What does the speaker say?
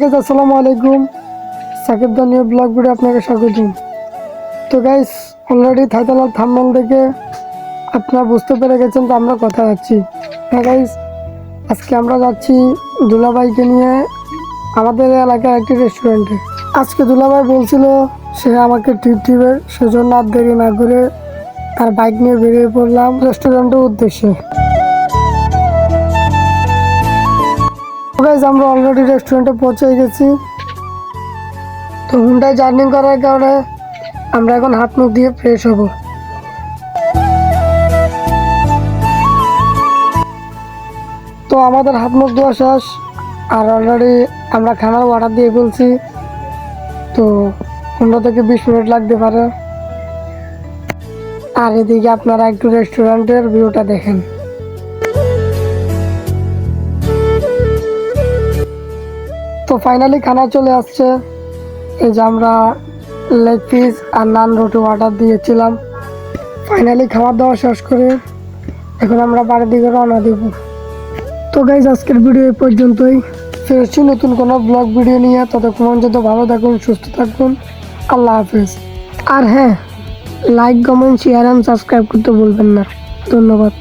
Guys আসসালামু আলাইকুম, Shakib দানিয়া blog video আপনাকে স্বাগতম। তো গাইস অলরেডি থাইতালাল থাম্বল দেখে আপনারা বুঝতে পেরে গেছেন তো আমরা কথা যাচ্ছি হ্যাঁ গাইস আজকে আমরা যাচ্ছি দুলাভাইকে নিয়ে আমাদের এলাকার একটি রেস্টুরেন্টে আজকে দুলাভাই বলছিল সে আমাকে টিপ দিবে, সেজন্য আর দেরি না করে তার বাইক নিয়ে বেরিয়ে পড়লাম রেস্টুরেন্টের উদ্দেশ্যে। আমরা অলরেডি রেস্টুরেন্টে পৌঁছে গেছি। তো হুন্ডায় জার্নি করার কারণে আমরা এখন হাত মুখ দিয়ে ফ্রেশ হব। তো আমাদের হাত মুখ ধোয়া শেষ, আর অলরেডি আমরা খানার অর্ডার দিয়ে ফেলছি। তো পনেরো থেকে বিশ মিনিট লাগতে পারে। আর এদিকে আপনারা একটু রেস্টুরেন্টের ভিউটা দেখেন। তো ফাইনালি খানা চলে আসছে। এই যে আমরা লেগ পিস আর নান রুটি অর্ডার দিয়েছিলাম। ফাইনালি খাওয়া দাওয়া শেষ করে এখন আমরা বাড়ির দিকে রওনা দেব। তো গাইজ আজকের ভিডিও এই পর্যন্তই। ফিরছি নতুন কোনো ব্লগ ভিডিও নিয়ে। ততক্ষণ পর্যন্ত ভালো থাকুন, সুস্থ থাকুন। আল্লাহ হাফেজ। আর হ্যাঁ like comment share and subscribe করতে বলবেন না। ধন্যবাদ।